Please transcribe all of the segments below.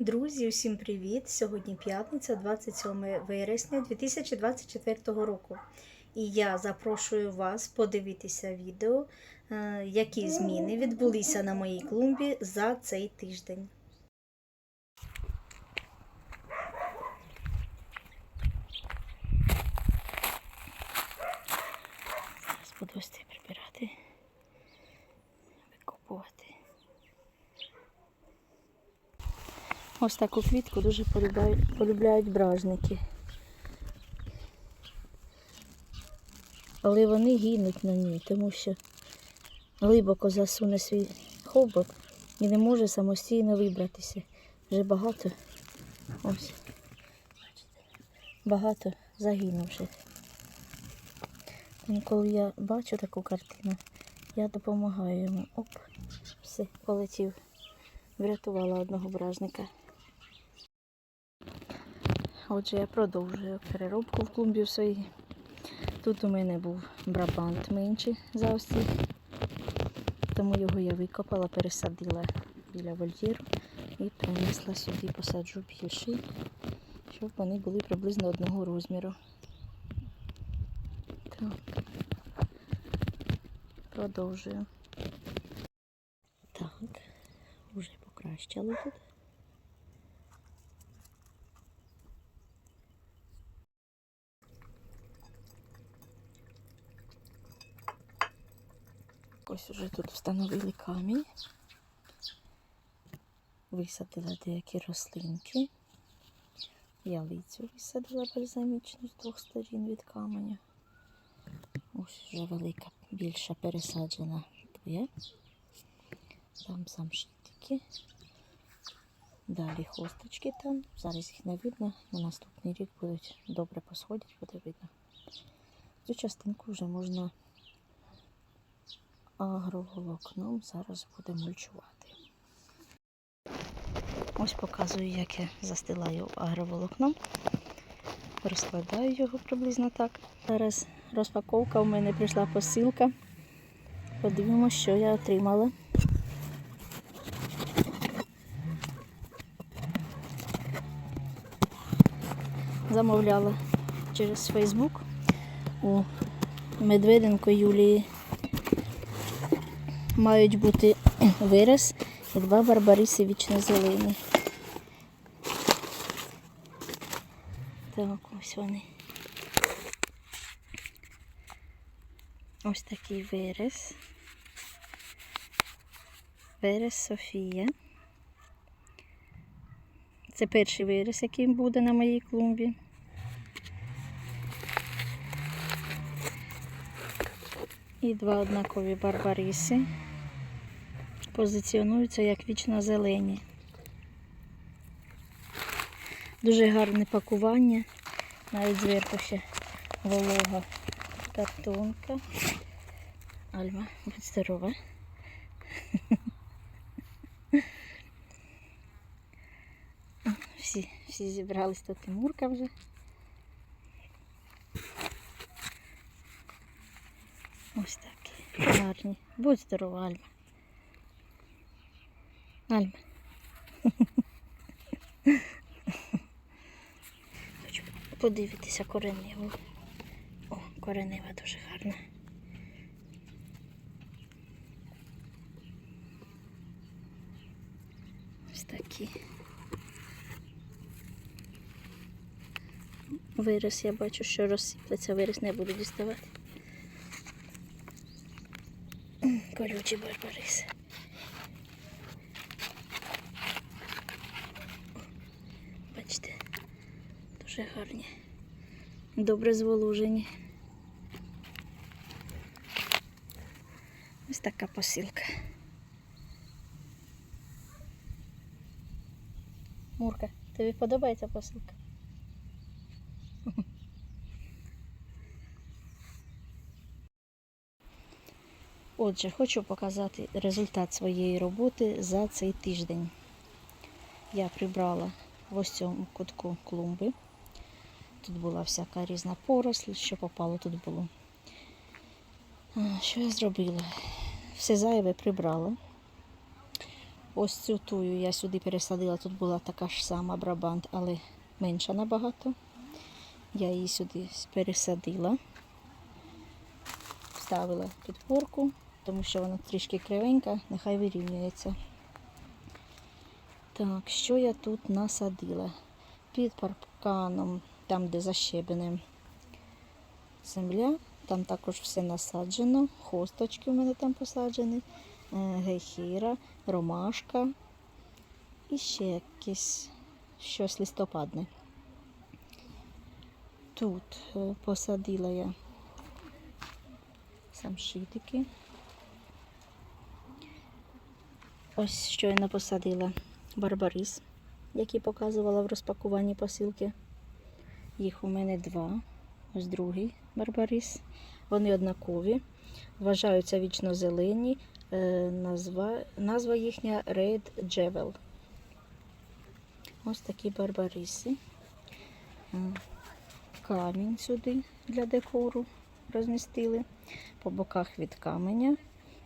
Друзі, усім привіт! Сьогодні п'ятниця, 27 вересня 2024 року. І я запрошую вас подивитися відео, е, які зміни відбулися на моїй клумбі за цей тиждень. Зараз буду ось це прибирати, викопувати. Ось таку квітку дуже полюбляють, полюбляють бражники. Але вони гинуть на ній, тому що глибоко засуне свій хобот і не може самостійно вибратися. Вже багато ось багато загинувших. Тому коли я бачу таку картину, я допомагаю йому. Оп, все, полетів. Врятувала одного бражника. Отже, я продовжую переробку в клумбі своїй. Тут у мене був брабант менший за ось. Тому його я викопала, пересадила біля вольєру і принесла сюди, посаджу більший, щоб вони були приблизно одного розміру. Так. Продовжую. Так, вже покращало тут. Ось уже тут встановили камінь. Висадила деякі рослинки. Ялицю висадила бальзамічну з двох сторін від каменя. Ось вже велика, більша пересаджена є. Там самшитики. Далі хосточки там. Зараз їх не видно. На наступний рік будуть добре посходять, буде видно. Цю частинку вже можна агроволокном зараз буде мульчувати. Ось показую, як я застилаю агроволокном. Розкладаю його приблизно так. Зараз розпаковка, у мене прийшла посилка. Подивимося, що я отримала. Замовляла через Фейсбук у Медведенко Юлії мають бути вираз і два барбариси вічно зелені. Так, ось вони. Ось такий вираз. Вираз Софія. Це перший вираз, який буде на моїй клумбі. І два однакові барбариси позиціонуються як вічно зелені. Дуже гарне пакування. Навіть зверху ще волога картонка. Альма, будь здорова. Всі, всі зібрались тут і Мурка вже. Ось такі гарні. Будь здорова, Альма. Альма. Хочу подивитися кореневу. О, коренева дуже гарна. Ось такі. Вираз я бачу, що розсиплеться, вираз не буду діставати. Колючі барбариси. Дуже гарні. Добре зволожені. Ось така посилка. Мурка, тобі подобається посилка? Отже, хочу показати результат своєї роботи за цей тиждень. Я прибрала в ось цьому кутку клумби. Тут була всяка різна поросль, що попало тут було. Що я зробила? Все зайве прибрала. Ось цю тую я сюди пересадила. Тут була така ж сама брабант, але менша набагато. Я її сюди пересадила, вставила підпорку, тому що вона трішки кривенька, нехай вирівнюється. Так, що я тут насадила? Під парканом, там, де защебене земля, там також все насаджено. Хосточки у мене там посаджені, е, гейхіра, ромашка і ще якесь щось листопадне. Тут е, посадила я самшитики. Ось щойно посадила барбарис, який показувала в розпакуванні посилки. Їх у мене два. Ось другий барбарис. Вони однакові, вважаються вічно зелені. Е, Назва, назва їхня Red Jewel. Ось такі барбариси. Камінь сюди для декору розмістили. По боках від каменя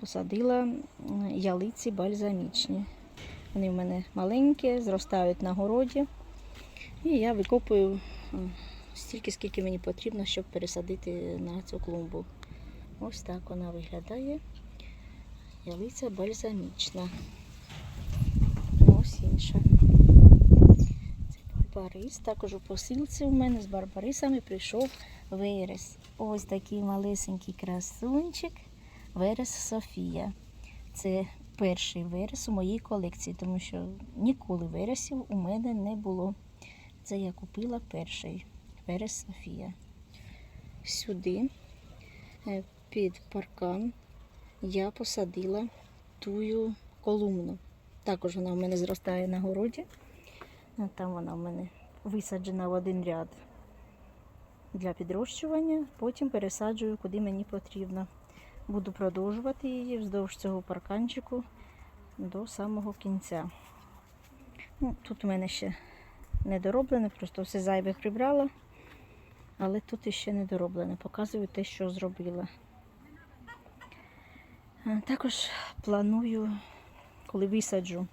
посадила ялиці бальзамічні. Вони в мене маленькі, зростають на городі. І я викопую стільки, скільки мені потрібно, щоб пересадити на цю клумбу. Ось так вона виглядає. Ялиця бальзамічна. Ось інша. Це барбарис. Також у посилці у мене з барбарисами прийшов верес. Ось такий малесенький красунчик. Верес Софія. Це перший верес у моїй колекції, тому що ніколи вересів у мене не було. Це я купила перший верес Софія. Сюди е, під паркан я посадила тую колумну. Також вона в мене зростає на городі. Там вона в мене висаджена в один ряд для підрощування, потім пересаджую, куди мені потрібно. Буду продовжувати її вздовж цього парканчику до самого кінця. Ну, тут у мене ще не дороблене, просто все зайве прибрала, але тут іще не дороблене. Показую те, що зробила. Е, Також планую, коли висаджу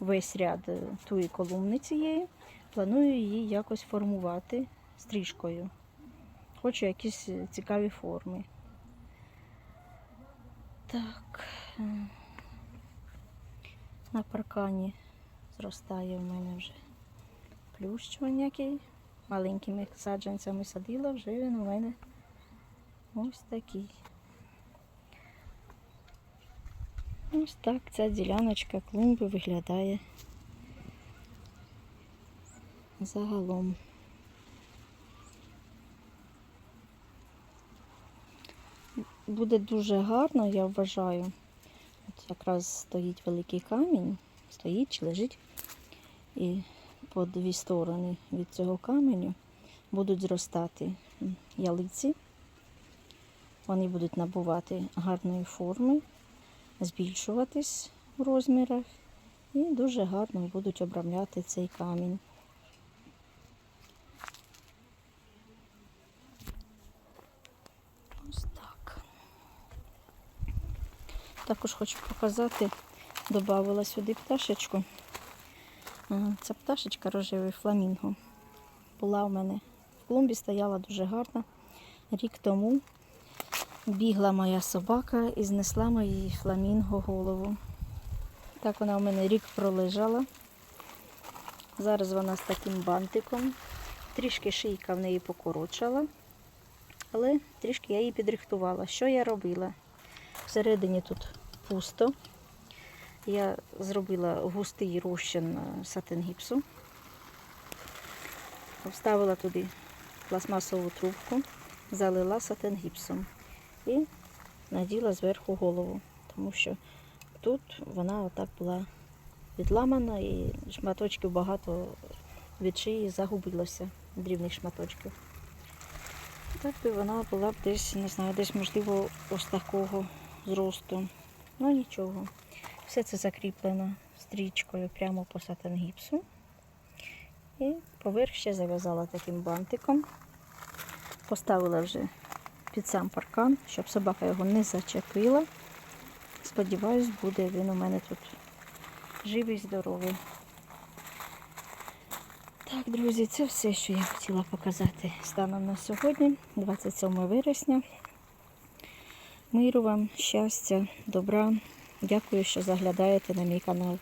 весь ряд е, тої колумни цієї, планую її якось формувати стрижкою. Хочу якісь е, цікаві форми. Так. На паркані зростає в мене вже плющ який. Маленькими саджанцями садила, вже він у мене ось такий. Ось так ця діляночка клумби виглядає загалом. Буде дуже гарно, я вважаю. От якраз стоїть великий камінь, стоїть чи лежить. І по дві сторони від цього каменю будуть зростати ялиці. Вони будуть набувати гарної форми, збільшуватись у розмірах і дуже гарно будуть обрамляти цей камінь. Ось так. Також хочу показати, додавала сюди пташечку. Ця пташечка рожевий фламінго. Була в мене в клумбі, стояла дуже гарна. Рік тому бігла моя собака і знесла моїй фламінго голову. Так вона у мене рік пролежала. Зараз вона з таким бантиком. Трішки шийка в неї покорочала, але трішки я її підрихтувала. Що я робила? Всередині тут пусто. Я зробила густий розчин е, сатингіпсу. Вставила туди пластмасову трубку, залила сатингіпсом і наділа зверху голову, тому що тут вона отак була відламана і шматочків багато від шиї загубилося, дрібних шматочків. Так би вона була б десь, не знаю, десь можливо ось такого зросту. Ну нічого. Все це закріплено стрічкою прямо по сатангіпсу. І поверх ще зав'язала таким бантиком. Поставила вже під сам паркан, щоб собака його не зачепила. Сподіваюсь, буде він у мене тут живий, здоровий. Так, друзі, це все, що я хотіла показати станом на сьогодні, 27 вересня. Миру вам, щастя, добра. Дякую, що заглядаєте на мій канал.